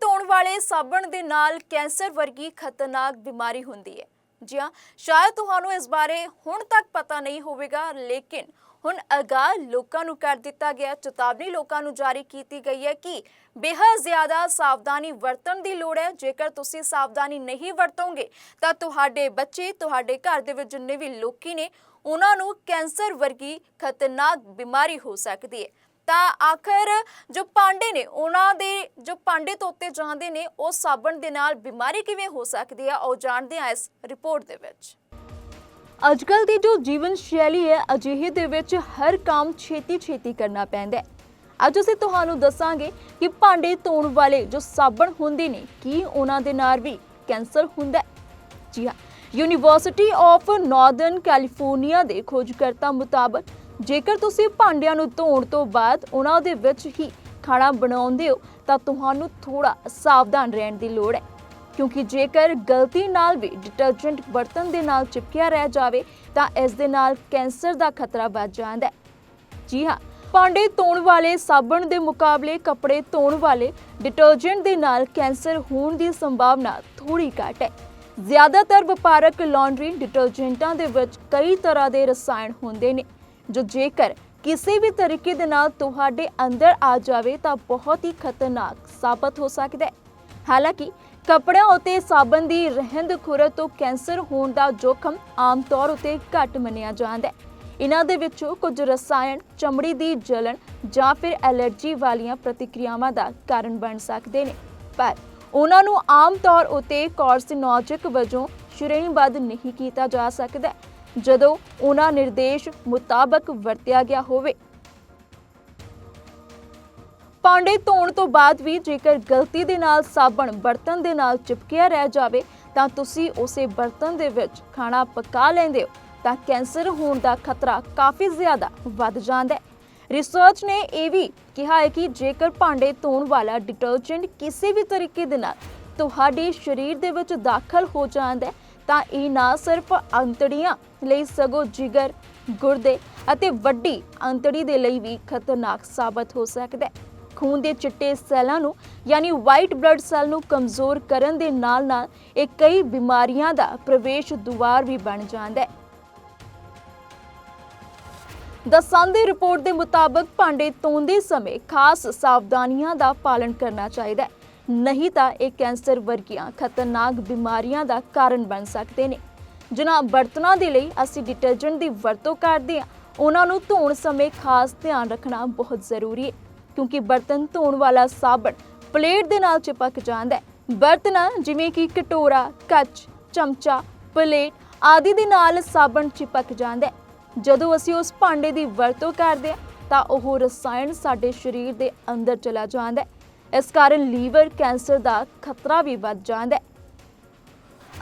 ਧੋਣ ਵਾਲੇ ਸਾਬਣ ਦੇ ਨਾਲ ਕੈਂਸਰ ਵਰਗੀ ਖਤਰਨਾਕ ਬਿਮਾਰੀ ਹੁੰਦੀ ਹੈ। ਜੀ ਹਾਂ, ਸ਼ਾਇਦ ਤੁਹਾਨੂੰ ਇਸ ਬਾਰੇ ਹੁਣ ਤੱਕ ਪਤਾ ਨਹੀਂ ਹੋਵੇਗਾ, ਲੇਕਿਨ ਹੁਣ ਅਗਾਹ ਲੋਕਾਂ ਨੂੰ ਕਰ ਦਿੱਤਾ ਗਿਆ, ਚੇਤਾਵਨੀ ਲੋਕਾਂ ਨੂੰ ਜਾਰੀ ਕੀਤੀ ਗਈ ਹੈ ਕਿ ਬੇਹੱਦ ਜ਼ਿਆਦਾ ਸਾਵਧਾਨੀ ਵਰਤਣ ਦੀ ਲੋੜ ਹੈ। ਜੇਕਰ ਤੁਸੀਂ ਸਾਵਧਾਨੀ ਨਹੀਂ ਵਰਤੋਗੇ, ਤਾਂ ਤੁਹਾਡੇ ਬੱਚੇ, ਤੁਹਾਡੇ ਘਰ ਦੇ ਵਿੱਚ ਜਿੰਨੇ ਵੀ ਲੋਕੀ ਨੇ, ਉਹਨਾਂ ਨੂੰ ਕੈਂਸਰ ਵਰਗੀ ਖਤਰਨਾਕ ਬਿਮਾਰੀ ਹੋ ਸਕਦੀ ਹੈ। ਤਾਂ ਆਖਰ ਜੋ ਪਾਂਡੇ ਨੇ, ਉਹਨਾਂ ਦੇ ਜੋ ਪਾਂਡੇ ਧੋਤੇ ਜਾਂਦੇ ਨੇ, ਉਹ ਸਾਬਣ ਦੇ ਨਾਲ ਬਿਮਾਰੀ ਕਿਵੇਂ ਹੋ ਸਕਦੀ ਹੈ ਉਹ ਜਾਣਦੇ ਹਾਂ ਇਸ ਰਿਪੋਰਟ ਦੇ ਵਿੱਚ। ਅੱਜਕੱਲ ਦੀ ਜੋ ਜੀਵਨ ਸ਼ੈਲੀ ਹੈ, ਅਜਿਹੇ ਦੇ ਵਿੱਚ ਹਰ ਕੰਮ ਛੇਤੀ ਛੇਤੀ ਕਰਨਾ ਪੈਂਦਾ ਹੈ। ਅੱਜ ਅਸੀਂ ਤੁਹਾਨੂੰ ਦੱਸਾਂਗੇ ਕਿ ਭਾਂਡੇ ਧੋਣ ਵਾਲੇ ਜੋ ਸਾਬਣ ਹੁੰਦੇ ਨੇ, ਕੀ ਉਹਨਾਂ ਦੇ ਨਾਲ ਵੀ ਕੈਂਸਰ ਹੁੰਦਾ ਹੈ? ਜੀ ਹਾਂ ਯੂਨੀਵਰਸਿਟੀ ਆਫ ਨਾਰਥਰਨ ਕੈਲੀਫੋਰਨੀਆ ਦੇ ਖੋਜਕਰਤਾ ਮੁਤਾਬਕ ਜੇਕਰ ਤੁਸੀਂ ਭਾਂਡਿਆਂ ਨੂੰ ਧੋਣ ਤੋਂ ਬਾਅਦ ਉਹਨਾਂ ਦੇ ਵਿੱਚ ਹੀ ਖਾਣਾ ਬਣਾਉਂਦੇ ਹੋ, ਤਾਂ ਤੁਹਾਨੂੰ ਥੋੜਾ ਸਾਵਧਾਨ ਰਹਿਣ ਦੀ ਲੋੜ ਹੈ। ਕਿਉਂਕਿ ਜੇਕਰ ਗਲਤੀ ਨਾਲ ਵੀ ਡਿਟਰਜੈਂਟ ਬਰਤਨ ਦੇ ਨਾਲ ਚਿਪਕਿਆ ਰਹਿ ਜਾਵੇ, ਤਾਂ ਇਸ ਦੇ ਨਾਲ ਕੈਂਸਰ ਦਾ ਖਤਰਾ ਵੱਧ ਜਾਂਦਾ ਹੈ। ਜੀ ਹਾਂ, ਭਾਂਡੇ ਧੋਣ ਵਾਲੇ, ਸਾਬਣ ਦੇ ਮੁਕਾਬਲੇ ਕੱਪੜੇ ਧੋਣ ਵਾਲੇ ਡਿਟਰਜੈਂਟ ਦੇ ਨਾਲ ਕੈਂਸਰ ਹੋਣ ਦੀ ਸੰਭਾਵਨਾ ਥੋੜੀ ਘੱਟ ਹੈ। ਜ਼ਿਆਦਾਤਰ ਵਪਾਰਕ ਲਾਂਡਰੀ ਡਿਟਰਜੈਂਟਾਂ ਦੇ ਵਿੱਚ ਕਈ ਤਰ੍ਹਾਂ ਦੇ ਰਸਾਇਣ ਹੁੰਦੇ ਨੇ। ਜੋ ਜੇਕਰ ਕਿਸੇ ਵੀ ਤਰੀਕੇ ਦੇ ਨਾਲ ਤੁਹਾਡੇ ਅੰਦਰ ਆ ਜਾਵੇ ਤਾਂ ਬਹੁਤ ਹੀ ਖਤਰਨਾਕ ਸਾਬਤ ਹੋ ਸਕਦਾ ਹੈ। ਹਾਲਾਂਕਿ, ਕੱਪੜਿਆਂ ਉਤੇ ਸਾਬਣ ਦੀ ਰਹਿੰਦ ਖੁਰਦ ਤੋਂ ਕੈਂਸਰ ਹੋਣ ਦਾ ਜੋਖਮ ਆਮ ਤੌਰ ਉਤੇ ਘੱਟ ਮੰਨਿਆ ਜਾਂਦਾ ਹੈ। ਇਹਨਾਂ ਦੇ ਵਿੱਚੋਂ ਕੁਝ ਰਸਾਇਣ, ਚਮੜੀ ਦੀ ਜਲਣ ਜਾਂ ਫਿਰ ਐਲਰਜੀ ਵਾਲੀਆਂ ਪ੍ਰਤੀਕਿਰਿਆਵਾਂ ਦਾ ਕਾਰਨ ਬਣ ਸਕਦੇ ਨੇ। ਪਰ ਉਹਨਾਂ ਨੂੰ ਆਮ ਤੌਰ ਉਤੇ ਕਾਰਸਿਨੋਜਿਕ ਵਜੋਂ ਸ਼੍ਰੇਣੀਬੱਧ ਨਹੀਂ ਕੀਤਾ ਜਾ ਸਕਦਾ। ਜਦੋਂ ਉਹਨਾਂ ਨਿਰਦੇਸ਼ ਮੁਤਾਬਕ ਵਰਤਿਆ ਗਿਆ ਹੋਵੇ। ਭਾਂਡੇ ਧੋਣ ਤੋਂ ਬਾਅਦ ਵੀ ਜੇਕਰ ਗਲਤੀ ਦੇ ਨਾਲ ਸਾਬਣ ਬਰਤਨ ਦੇ ਨਾਲ ਚਿਪਕਿਆ ਰਹਿ ਜਾਵੇ, ਤਾਂ ਤੁਸੀਂ ਉਸੇ ਬਰਤਨ ਦੇ ਵਿੱਚ ਖਾਣਾ ਪਕਾ ਲੈਂਦੇ ਹੋ, ਤਾਂ ਕੈਂਸਰ ਹੋਣ ਦਾ ਖਤਰਾ ਕਾਫੀ ਜ਼ਿਆਦਾ ਵੱਧ ਜਾਂਦਾ ਹੈ। ਰਿਸਰਚ ਨੇ ਇਹ ਵੀ ਕਿਹਾ ਹੈ ਕਿ ਜੇਕਰ ਭਾਂਡੇ ਧੋਣ ਵਾਲਾ ਡਿਟਰਜੈਂਟ ਕਿਸੇ ਵੀ ਤਰੀਕੇ ਦੇ ਨਾਲ ਤੁਹਾਡੇ ਸਰੀਰ ਦੇ ਵਿੱਚ ਦਾਖਲ ਹੋ ਜਾਂਦਾ ਹੈ ਤਾਂ ਇਹ ਨਾ ਸਿਰਫ ਅੰਤੜੀਆਂ ਲਈ ਸਗੋਂ ਜਿਗਰ, ਗੁਰਦੇ ਅਤੇ ਵੱਡੀ ਅੰਤੜੀ ਦੇ ਲਈ ਵੀ ਖਤਰਨਾਕ ਸਾਬਤ ਹੋ ਸਕਦਾ ਹੈ। ਖੂਨ ਦੇ ਚਿੱਟੇ ਸੈੱਲਾਂ ਨੂੰ, ਯਾਨੀ ਵਾਈਟ ਬਲੱਡ ਸੈੱਲ ਨੂੰ ਕਮਜ਼ੋਰ ਕਰਨ ਦੇ ਨਾਲ-ਨਾਲ ਇਹ ਕਈ ਬਿਮਾਰੀਆਂ ਦਾ ਪ੍ਰਵੇਸ਼ ਦੁਆਰ ਵੀ ਬਣ ਜਾਂਦਾ ਹੈ। ਦਸਾਂ ਦੀ ਰਿਪੋਰਟ ਦੇ ਮੁਤਾਬਕ ਭਾਂਡੇ ਧੋਂਦੇ ਸਮੇਂ ਖਾਸ ਸਾਵਧਾਨੀਆਂ ਦਾ ਪਾਲਣ ਕਰਨਾ ਚਾਹੀਦਾ ਹੈ। ਨਹੀਂ ਤਾਂ ਇਹ ਕੈਂਸਰ ਵਰਗੀਆਂ ਖਤਰਨਾਕ ਬਿਮਾਰੀਆਂ ਦਾ ਕਾਰਨ ਬਣ ਸਕਦੇ ਨੇ। ਜਿਨ੍ਹਾਂ ਬਰਤਨਾਂ ਦੇ ਲਈ ਅਸੀਂ ਡਿਟਰਜੈਂਟ ਦੀ ਵਰਤੋਂ ਕਰਦੇ ਹਾਂ। ਉਹਨਾਂ ਨੂੰ ਧੋਣ ਸਮੇਂ ਖਾਸ ਧਿਆਨ ਰੱਖਣਾ ਬਹੁਤ ਜ਼ਰੂਰੀ ਹੈ, ਕਿਉਂਕਿ ਬਰਤਨ ਧੋਣ ਵਾਲਾ ਸਾਬਣ ਪਲੇਟ ਦੇ ਨਾਲ ਚਿਪਕ ਜਾਂਦਾ ਹੈ। ਬਰਤਨਾਂ ਜਿਵੇਂ ਕਿ ਕਟੋਰਾ, ਕੱਚ, ਚਮਚਾ, ਪਲੇਟ ਆਦਿ ਦੇ ਨਾਲ ਸਾਬਣ ਚਿਪਕ ਜਾਂਦਾ ਹੈ। ਜਦੋਂ ਅਸੀਂ ਉਸ ਭਾਂਡੇ ਦੀ ਵਰਤੋਂ ਕਰਦੇ ਹਾਂ, ਤਾਂ ਉਹ ਰਸਾਇਣ ਸਾਡੇ ਸਰੀਰ ਦੇ ਅੰਦਰ ਚਲਾ ਜਾਂਦਾ ਹੈ। ਇਸ ਕਾਰਨ ਲੀਵਰ ਕੈਂਸਰ ਦਾ ਖਤਰਾ ਵੀ ਵੱਧ ਜਾਂਦਾ ਹੈ।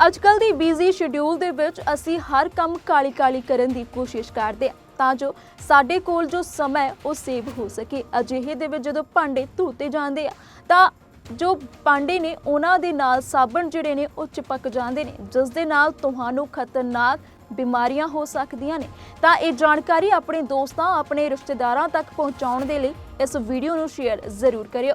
ਅੱਜਕੱਲ ਦੀ ਬਿਜ਼ੀ ਸ਼ਡਿਊਲ ਦੇ ਵਿੱਚ ਅਸੀਂ ਹਰ ਕੰਮ ਕਾਲੀ-ਕਾਲੀ ਕਰਨ ਦੀ ਕੋਸ਼ਿਸ਼ ਕਰਦੇ ਹਾਂ ਤਾਂ ਜੋ ਸਾਡੇ ਕੋਲ ਜੋ ਸਮਾਂ ਉਹ ਸੇਵ ਹੋ ਸਕੇ। ਅਜਿਹੇ ਦੇ ਵਿੱਚ ਜਦੋਂ ਭਾਂਡੇ ਧੋਤੇ ਜਾਂਦੇ ਆ, ਤਾਂ ਜੋ ਭਾਂਡੇ ਨੇ, ਉਹਨਾਂ ਦੇ ਨਾਲ ਸਾਬਣ ਜਿਹੜੇ ਨੇ, ਉਹ ਚਿਪਕ ਜਾਂਦੇ ਨੇ। ਜਿਸ ਦੇ ਨਾਲ ਤੁਹਾਨੂੰ ਖਤਰਨਾਕ ਬਿਮਾਰੀਆਂ ਹੋ ਸਕਦੀਆਂ ਨੇ। ਤਾਂ ਇਹ ਜਾਣਕਾਰੀ ਆਪਣੇ ਦੋਸਤਾਂ, ਆਪਣੇ ਰਿਸ਼ਤੇਦਾਰਾਂ ਤੱਕ ਪਹੁੰਚਾਉਣ ਦੇ ਲਈ ਇਸ ਵੀਡੀਓ ਨੂੰ ਸ਼ੇਅਰ ਜ਼ਰੂਰ ਕਰਿਓ।